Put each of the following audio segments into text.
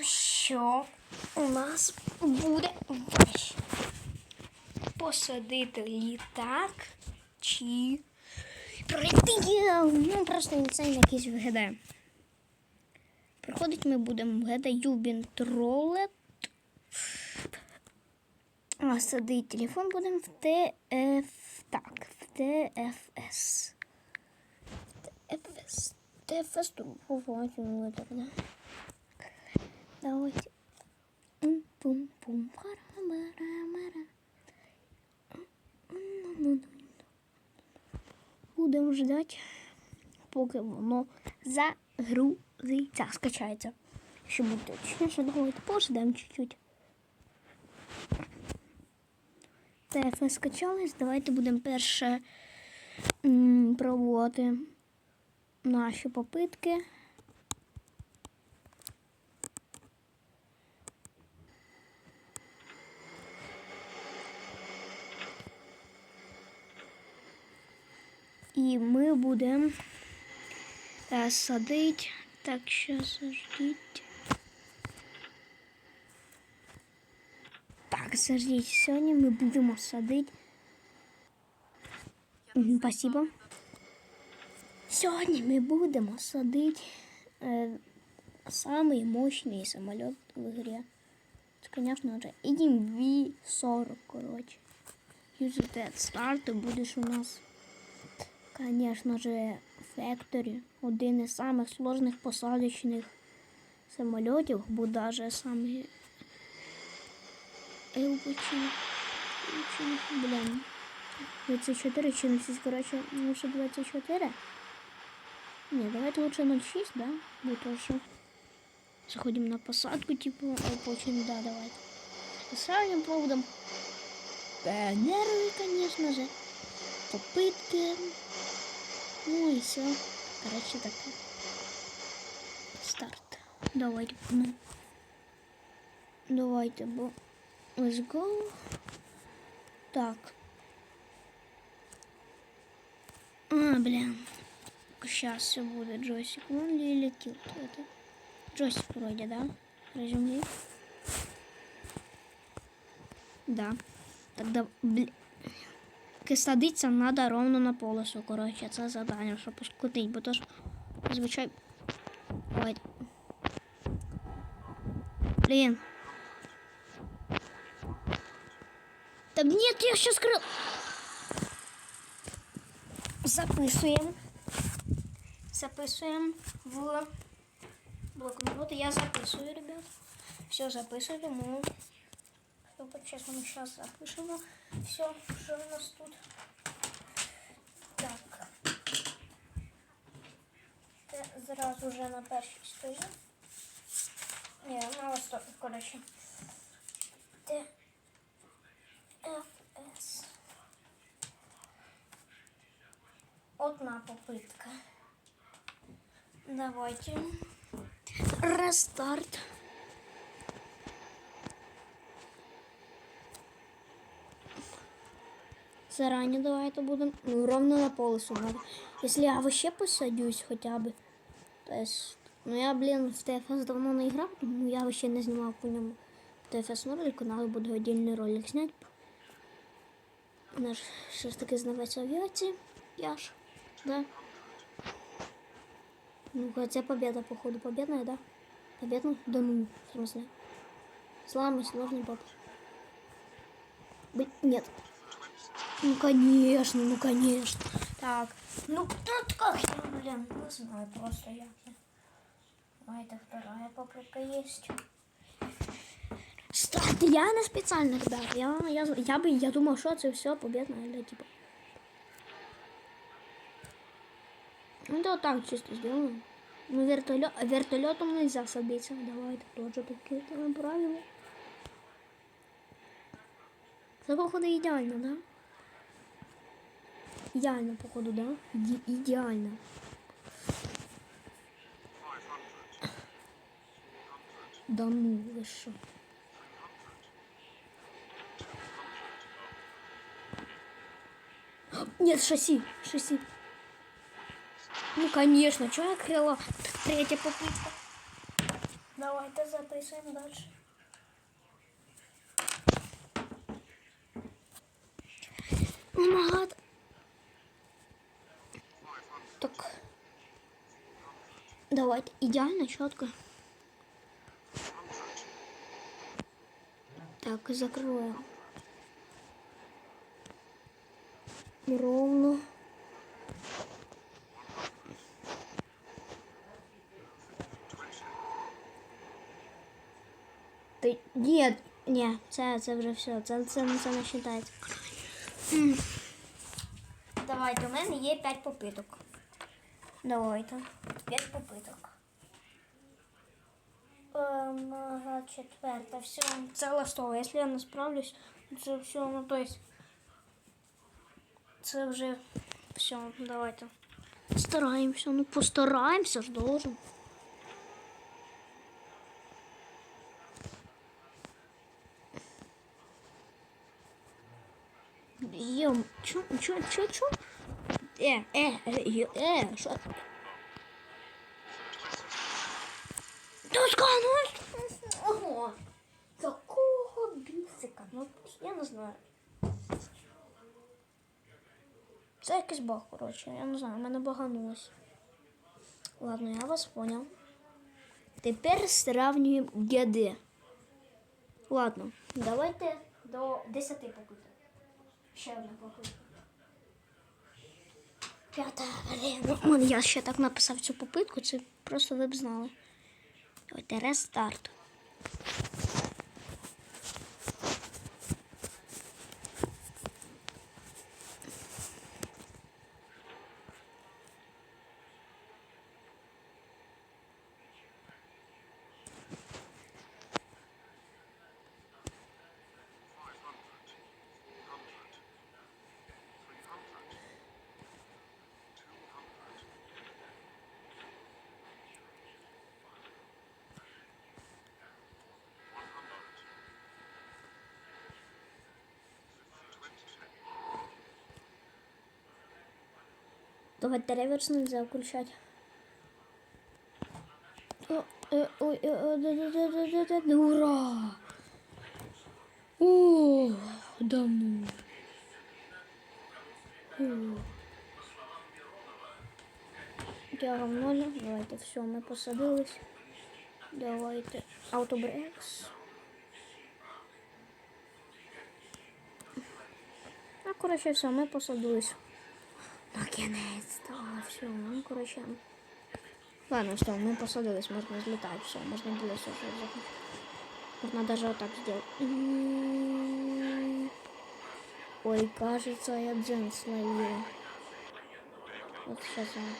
що у нас буде? Посадити літак чи прийти? Ну, просто це якийсь вгадає. Приходить ми будемо вгадати Юбін Тролет. А садить телефон будемо в ТФ. Так, в ТФС. ТФС. ТФС другого тогда. Давайте. Пум-пум-пум. Хара-мара-мара. Будемо ждати, поки воно загрузиться, скачається. Щоб бути точніше, давайте пождемо чуть-чуть. ТФ скачалось. Давайте будемо перше м, пробувати наші попитки. І ми будемо е, садити. Так, що заждіть. Так, заждіть. Сьогодні ми будемо садити. Мгм, Спасибо. Сьогодні ми будемо садити е, самий мощний самоліт в ігрі. Це, звісно же, EDV-40, коротше. Юзати старт, будеш у нас, звісно же, Factory. Один із самих сложних посадочних самольотів, бо даже самий Елбочі. Блін. 24 чи 06, коротше, лучше 24. Не, давайте лучше 06, да? Бо то що. Заходим на посадку, типу, а потім, да, давайте. Сравним проводом. Э, нервы, конечно же. Попытки. Ну и все. Короче, так. Старт. Давайте, ну. Давайте. Let's go. Так. А, блин. Сейчас все будет джойстик. Вон ли летит это? Джойстик вроде, да? Приземли. Да. Тогда, блин. Садиться надо ровно на полосу, коротше, це задання, щоб скотить, бо то ж звичай. Ой. Блін. Да нет, я сейчас скрыл. Записуємо. Записуємо в блокнот. Я записую, ребят. Все записывали. Мы сейчас мы сейчас запишем. Все, что у нас тут. Так. Це зразу вже на першій столі. Ні, на ось, коротше. Т. ФС. Одна попытка. Давайте. Рестарт. Заранее давайте будем ну, ровно на полосу надо. Если я вообще посадюсь хотя бы. То есть, ну я, блин, в ТФС давно не играл, ну я вообще не снимал по нему ТФС ролик, надо буду отдельный ролик снять. Наш що ж таки знавець авіації. Я ж, да. Ну, це победа, походу, победная, да? Победная? Да ну, в смысле? Самый сложный баб. Блин, нет. Ну, конечно, ну, конечно. Так, ну, тут как я, блин, не знаю, просто я. А это вторая попытка есть. Старт, я не специально, ребят. Я, я, я бы, я думал, что это все победно, или типа. Ну да, так чисто сделаем. Ну, вертолет, вертолетом нельзя садиться. Давай, это тоже такие там правила. Це, походу, ідеально, да? Ідеально, походу, да? Іде- ідеально. Да ну, ви що? Нет, шасси, шасси. Ну, конечно, что я крыла? Третья попытка. Давайте записуємо далі. Омагад. Давайте. Ідеально, чітко. Так, закроем. Ровно. Ти... Ні, ні, це, це вже все, це, це, це не. М. Давайте, у мене є 5 попиток. Давайте. 5 попиток. Ем, ага, все, це ластова. Якщо я не справлюсь, це все, ну то есть. Це вже все, давайте. Стараємося, ну постараємося ж должен. Йом, чо, чо, чо, чо? Е, е, е, е, що? Доска, ну, ого, такого бісика, ну, я не знаю. Це якийсь баг, коротше, я не знаю, мене баганулось. Ладно, я вас понял. Тепер сравнюємо ГД. Ладно, давайте до 10 попиток. Ще одна попитка. П'ята арена. Я ще так написав цю попитку, це просто ви б знали. Давайте рестарт. Давайте реверс нельзя включать. О, э, ой, э, э, да, да, да, да, да, да, да, ура! О, да ну. О. Я равно, давайте, все, ми посадились. Давайте, аутобрекс. А, коротше, все, ми посадились. Наконец-то, все, ну, короче. Ладно, что, мы посадились, можно взлетать, все, можно было все уже закончить. Можно даже вот так сделать. М-м-м. Ой, кажется, я дзен словил. Вот сейчас я вам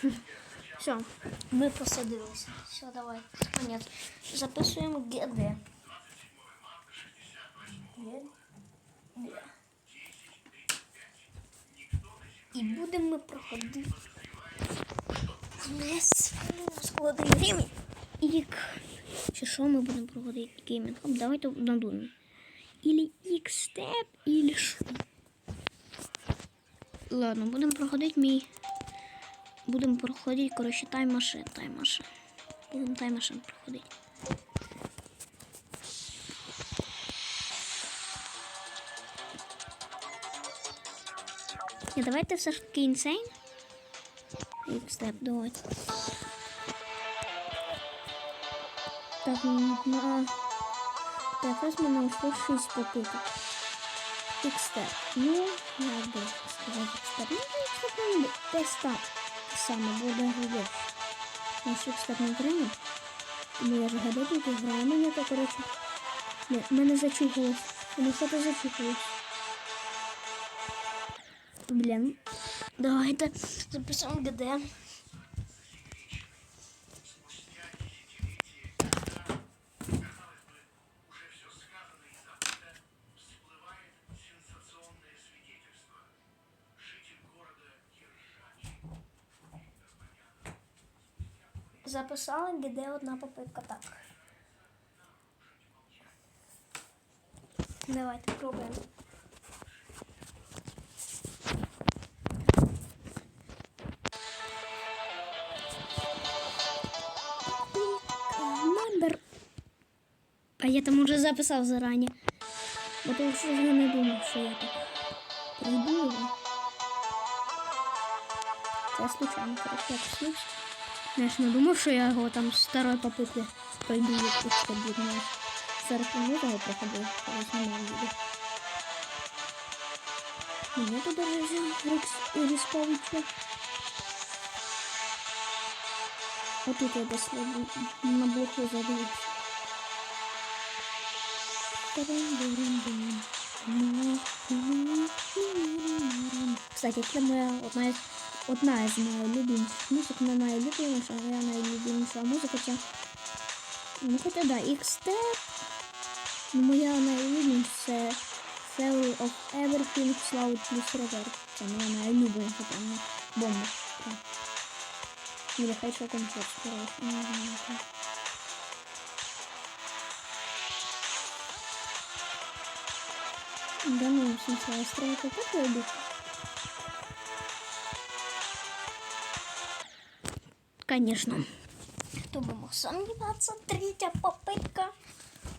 покажу. Все, мы посадились. Все, давай. Конец. Записываем ГД. ГД. І будемо проходити не складний рівень. І чи що ми будемо проходити геймінг? Давайте надумаємо. Или X-степ, или що. Ладно, будемо проходити мій. Будемо проходити, коротше, тайм-машин, тайм-машин. Будемо тайм-машин проходити. Ні, давайте все ж таки інсейн. Ікстеп, давайте. Так, на... Так, ось мене ушло 6 попиток. Ікстеп. Ну, як би сказати ікстеп. Ну, ікстеп не десь так саме буде губив. Наш ікстеп не грає. Тому я ж гадати, ти грає мені, то, коротше. Ні, мене зачухалось. Воно що-то зачухалось. Блін. Давайте записуємо ГД. Записали ГД одна попитка так. Давайте пробуємо. А я там уже записав зарані. Бо то вже я не думав, що я так прийду його. Це случайно, я послухав. Я ж не думав, що я його там з старої попитки пройду, як тут це буде. Зараз я його проходив, коли знімав відео. Мене туди взяв Рекс Рісповича. А тут я десь на блоку задивився. Кстати, це моя одна із одна із найлюбіміших музик, не найлюбіміша, а найлюбіміша музика це. Ну хоча да, X-Step. Ну, моя найлюбіміша це Theory of Everything Cloud plus Reverb. Це моя найлюбиміша там бомба. Так. Или хай що концерт, короче, Да ну, в смысле, я строю как я Конечно. Хто би мог сумніватися? Третя попитка.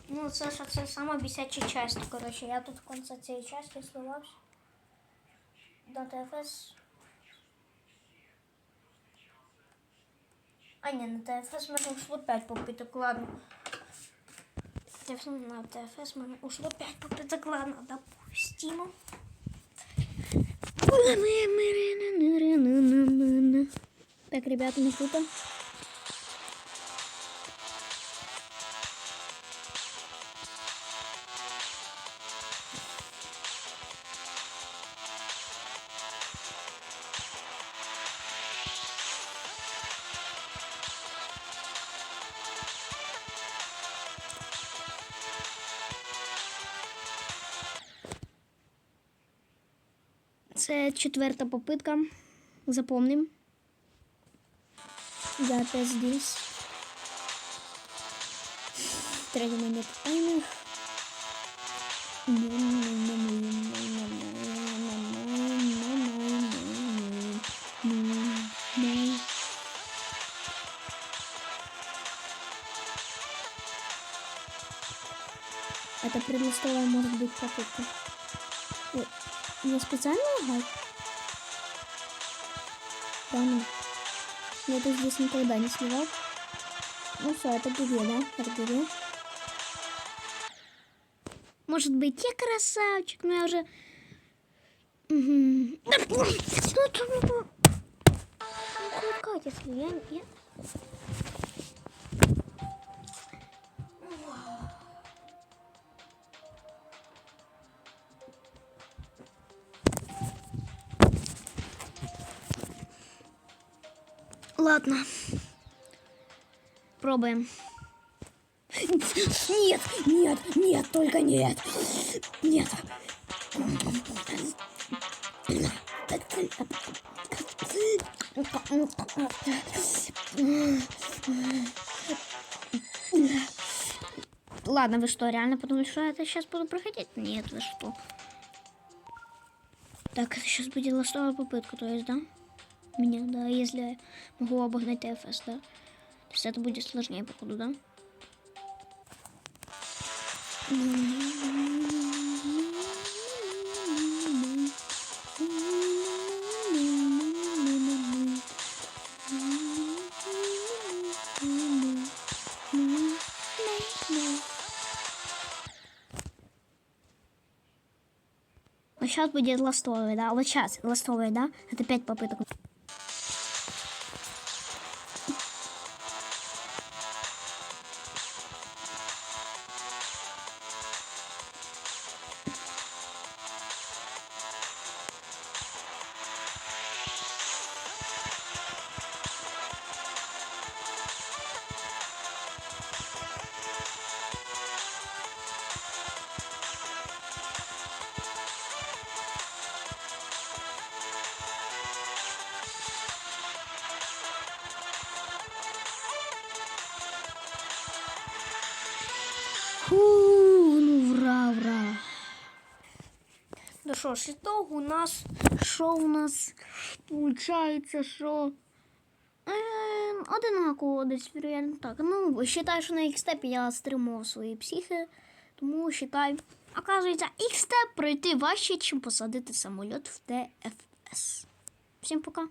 Ну, це ж це сама бісяча часть. Коротше, я тут в кінці цієї частини сливався. До ТФС. А, ні, на ТФС мене ушло 5 попиток, ладно. ТФС, на ТФС мене ушло 5 попыток. ладно, допустимо. Так, ребята, ну круто. Це четверта попитка. Запомним. Я теж здесь. Третій момент таймінг. Это предмостовая может быть попытка. Ой, я специально лагать? Да ну. Я это здесь никогда не сливал. Ну все, это ГГ, да? Это. Может быть, я красавчик, но я уже... Да, ну, если я... я... Ладно. Пробуем. Нет, нет, нет, только нет. Нет. Ладно, вы что, реально подумали, что я это сейчас буду проходить? Нет, вы что? Так, это сейчас будет ластовая попытка, то есть, да? Меня, да, если я могу обогнать ТФС, да? То есть это будет сложнее, походу, да? Сейчас будет ластовый, да? Вот сейчас ластовый, да? Это пять попыток. Що ж, ітог у нас, що у нас виходить, що... Е, одинаково десь, вірогідно, так. Ну, вважаю, що на X-степі я стримував свої психи, тому вважаю, оказується, X-степ пройти важче, ніж посадити самоліт в ТФС. Всім пока.